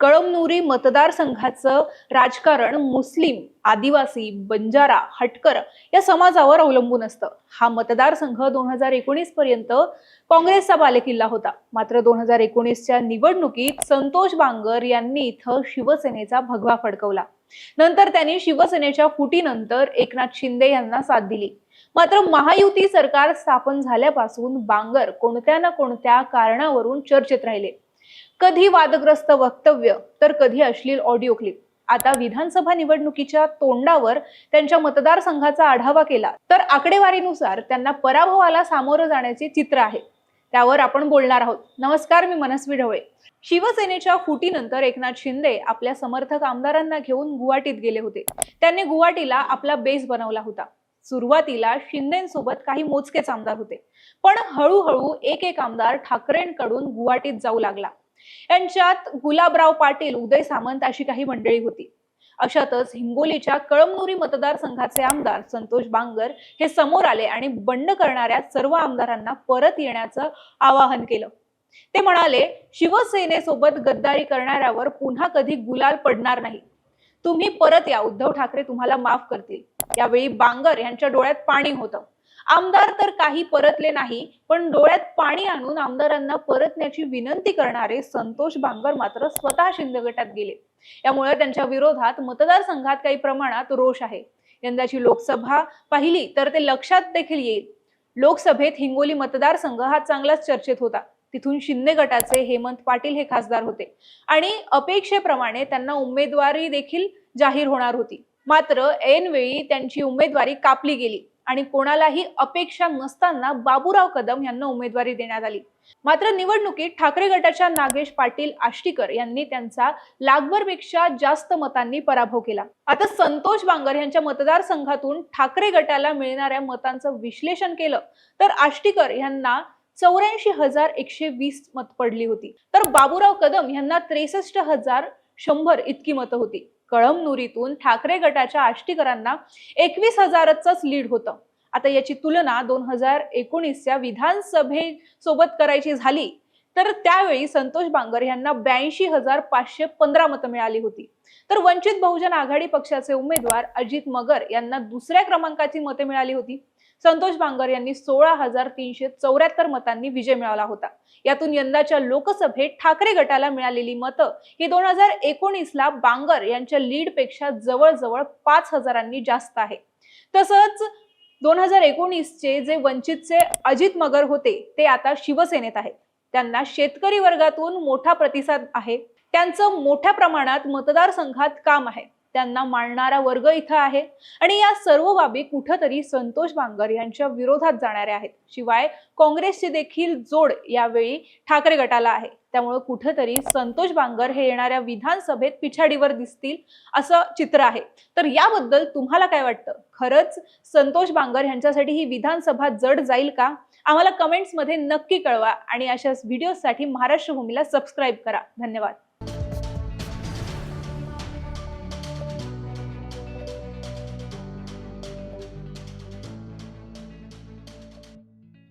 कळमनुरी मतदारसंघाचं राजकारण मुस्लिम आदिवासी बंजारा हटकर या समाजावर अवलंबून असतं. हा मतदारसंघ दोन हजार एकोणीस पर्यंत काँग्रेसचा बालेकिल्ला होता. मात्र दोन हजार एकोणीसच्या निवडणुकीत संतोष बांगर यांनी इथं शिवसेनेचा भगवा फडकवला. नंतर त्यांनी शिवसेनेच्या फुटीनंतर एकनाथ शिंदे यांना साथ दिली. मात्र महायुती सरकार स्थापन झाल्यापासून बांगर कोणत्या ना कोणत्या कारणावरून चर्चेत राहिले. कधी वादग्रस्त वक्तव्य तर कधी अश्लील ऑडिओ क्लिप आता विधानसभा निवडणुकीच्या तोंडावर त्यांच्या मतदारसंघाचा आढावा केला तर आकडेवारीनुसार त्यांना पराभवाला सामोरं जाण्याचे चित्र आहे. त्यावर आपण बोलणार आहोत. नमस्कार मी मनस्वी ढवळे. शिवसेनेच्या फुटीनंतर एकनाथ शिंदे आपल्या समर्थक आमदारांना घेऊन गुवाहाटीत गेले होते. त्यांनी गुवाहाटीला आपला बेस बनवला होता. सुरुवातीला शिंदेसोबत काही मोजकेच आमदार होते. पण हळूहळू एक एक आमदार ठाकरेंकडून गुवाहाटीत जाऊ लागला. यांच्यात गुलाबराव पाटील उदय सामंत अशी काही मंडळी होती. अशातच हिंगोलीच्या कळमनुरी मतदारसंघाचे आमदार संतोष बांगर हे समोर आले आणि बंड करणाऱ्या सर्व आमदारांना परत येण्याचं आवाहन केलं. ते म्हणाले शिवसेनेसोबत गद्दारी करणाऱ्यावर पुन्हा कधी गुलाल पडणार नाही. तुम्ही परत या उद्धव ठाकरे तुम्हाला माफ करतील. यावेळी बांगर यांच्या डोळ्यात पाणी होतं. आमदार तर काही परतले नाही पण डोळ्यात पाणी आणून आमदारांना परतण्याची विनंती करणारे संतोष बांगर मात्र स्वतः शिंदे गटात गेले. यामुळे त्यांच्या विरोधात मतदारसंघात काही प्रमाणात रोष आहे. यंदाची लोकसभा पाहिली तर ते लक्षात देखील येईल. लोकसभेत हिंगोली मतदारसंघ हा चांगलाच चर्चेत होता. तिथून शिंदे गटाचे हेमंत पाटील हे खासदार होते. आणि अपेक्षेप्रमाणे त्यांना उमेदवारी देखील जाहीर होणार होती. मात्र ऐनवेळी त्यांची उमेदवारी कापली गेली आणि कोणालाही अपेक्षा नसताना बाबूराव कदम यांना उमेदवारी देण्यात आली. मात्र निवडणुकीत ठाकरे गटाच्या नागेश पाटील आष्टीकर यांनी त्यांचा लाखभरपेक्षा जास्त मतांनी पराभव केला. आता संतोष बांगर यांच्या मतदारसंघातून ठाकरे गटाला मिळणाऱ्या मतांचं विश्लेषण केलं तर आष्टीकर यांना चौऱ्याऐंशी हजार एकशे वीस मत पडली होती. तर बाबूराव कदम यांना त्रेसष्ट हजार शंभर इतकी मतं होती. कळमनुरीतून ठाकरे गटाच्या आष्टीकरांना एकवीस हजारच लीड होतं. आता याची तुलना दोन हजार एकोणीसच्या विधानसभेसोबत करायची झाली तर त्यावेळी संतोष बांगर यांना ब्याऐंशी हजार पाचशे पंधरा मतं मिळाली होती. तर वंचित बहुजन आघाडी पक्षाचे उमेदवार अजित मगर यांना दुसऱ्या क्रमांकाची मते मिळाली होती. संतोष बांगर यांनी सोळा हजार तीनशे चौऱ्याहत्तर मतांनी विजय मिळवला होता. यातून यंदाच्या लोकसभेत ठाकरे गटाला मिळालेली मतं ही दोन हजार एकोणीसला बांगर यांच्या लीडपेक्षा जवळजवळ पाच हजारांनी जास्त आहे. तसंच दोन हजार एकोणीसचे जे वंचितचे अजित मगर होते ते आता शिवसेनेत आहेत. त्यांना शेतकरी वर्गातून मोठा प्रतिसाद आहे. त्यांचं मोठ्या प्रमाणात मतदारसंघात काम आहे. त्यांना मांडणारा वर्ग इथं आहे. आणि या सर्व बाबी कुठंतरी संतोष बांगर यांच्या विरोधात जाणाऱ्या आहेत. शिवाय काँग्रेसची देखील जोड यावेळी ठाकरे गटाला आहे. त्यामुळे कुठंतरी संतोष बांगर हे येणाऱ्या विधानसभेत पिछाडीवर दिसतील असं चित्र आहे. तर याबद्दल तुम्हाला काय वाटतं? खरंच संतोष बांगर यांच्यासाठी ही विधानसभा जड जाईल का? आम्हाला कमेंट्समध्ये नक्की कळवा आणि अशाच व्हिडिओसाठी महाराष्ट्र भूमीला सबस्क्राईब करा. धन्यवाद.